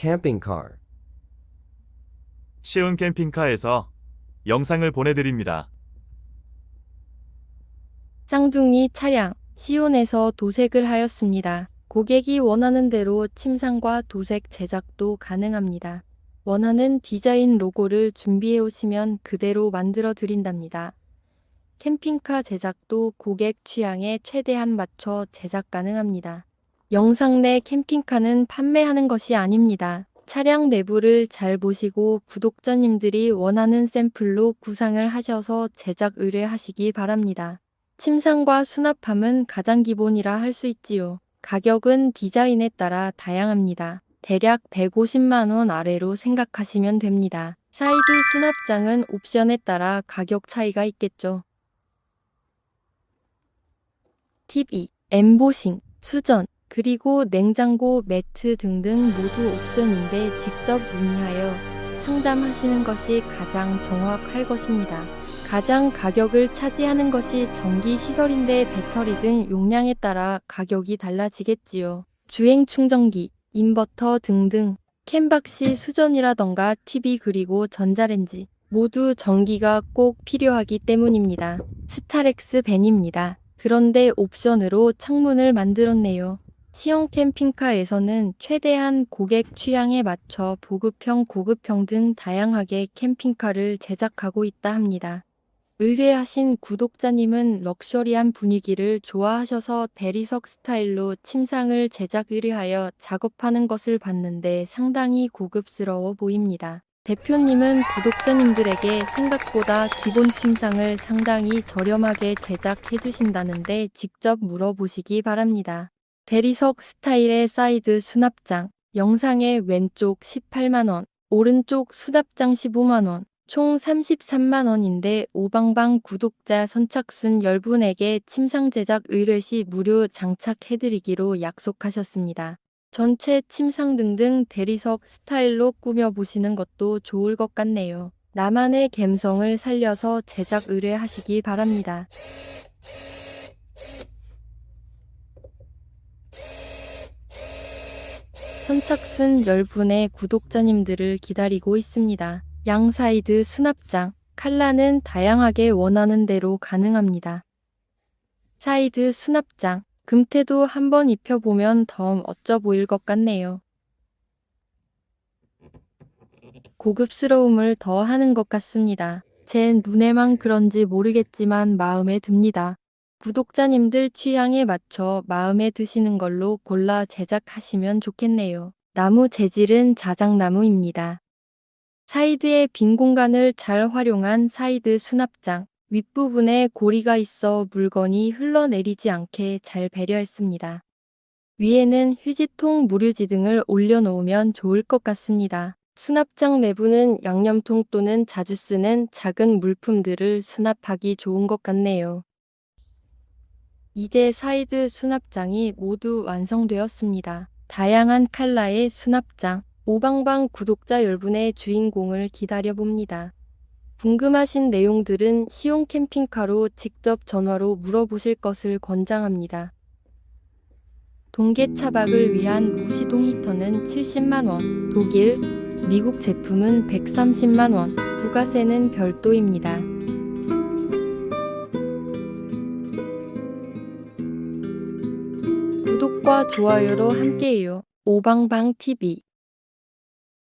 camping car. 쉬운 캠핑카에서 영상을 보내드립니다. 쌍둥이 차량 시온에서 도색을 하였습니다. 고객이 원하는 대로 침상과 도색 제작도 가능합니다. 원하는 디자인 로고를 준비해 오시면 그대로 만들어 드린답니다. 캠핑카 제작도 고객 취향에 최대한 맞춰 제작 가능합니다. 영상 내 캠핑카는 판매하는 것이 아닙니다. 차량 내부를 잘 보시고 구독자님들이 원하는 샘플로 구상을 하셔서 제작 의뢰하시기 바랍니다. 침상과 수납함은 가장 기본이라 할 수 있지요. 가격은 디자인에 따라 다양합니다. 대략 150만원 아래로 생각하시면 됩니다. 사이드 수납장은 옵션에 따라 가격 차이가 있겠죠. 팁 2. 엠보싱, 수전, 그리고 냉장고, 매트 등등 모두 옵션인데 직접 문의하여 상담하시는 것이 가장 정확할 것입니다. 가장 가격을 차지하는 것이 전기 시설인데 배터리 등 용량에 따라 가격이 달라지겠지요. 주행 충전기, 인버터 등등 캔박시 수전이라던가 TV 그리고 전자레인지 모두 전기가 꼭 필요하기 때문입니다. 스타렉스 벤입니다. 그런데 옵션으로 창문을 만들었네요. 시형 캠핑카에서는 최대한 고객 취향에 맞춰 보급형, 고급형 등 다양하게 캠핑카를 제작하고 있다 합니다. 의뢰하신 구독자님은 럭셔리한 분위기를 좋아하셔서 대리석 스타일로 침상을 제작 의뢰하여 작업하는 것을 봤는데 상당히 고급스러워 보입니다. 대표님은 구독자님들에게 생각보다 기본 침상을 상당히 저렴하게 제작해 주신다는데 직접 물어보시기 바랍니다. 대리석 스타일의 사이드 수납장, 영상의 왼쪽 18만원, 오른쪽 수납장 15만원, 총 33만원인데 오방방 구독자 선착순 10분에게 침상 제작 의뢰 시 무료 장착해드리기로 약속하셨습니다. 전체 침상 등등 대리석 스타일로 꾸며보시는 것도 좋을 것 같네요. 나만의 감성을 살려서 제작 의뢰하시기 바랍니다. 선착순 10분의 구독자님들을 기다리고 있습니다. 양사이드 수납장, 칼라는 다양하게 원하는 대로 가능합니다. 사이드 수납장, 금태도 한번 입혀보면 더 멋져 보일 것 같네요. 고급스러움을 더 하는 것 같습니다. 제 눈에만 그런지 모르겠지만 마음에 듭니다. 구독자님들 취향에 맞춰 마음에 드시는 걸로 골라 제작하시면 좋겠네요. 나무 재질은 자작나무입니다. 사이드의 빈 공간을 잘 활용한 사이드 수납장. 윗부분에 고리가 있어 물건이 흘러내리지 않게 잘 배려했습니다. 위에는 휴지통, 무료지 등을 올려놓으면 좋을 것 같습니다. 수납장 내부는 양념통 또는 자주 쓰는 작은 물품들을 수납하기 좋은 것 같네요. 이제 사이드 수납장이 모두 완성되었습니다. 다양한 컬러의 수납장, 오방방 구독자 여러분의 주인공을 기다려봅니다. 궁금하신 내용들은 시온 캠핑카로 직접 전화로 물어보실 것을 권장합니다. 동계 차박을 위한 무시동 히터는 70만원, 독일, 미국 제품은 130만원, 부가세는 별도입니다. 구독과 좋아요로 함께해요. 오방방 TV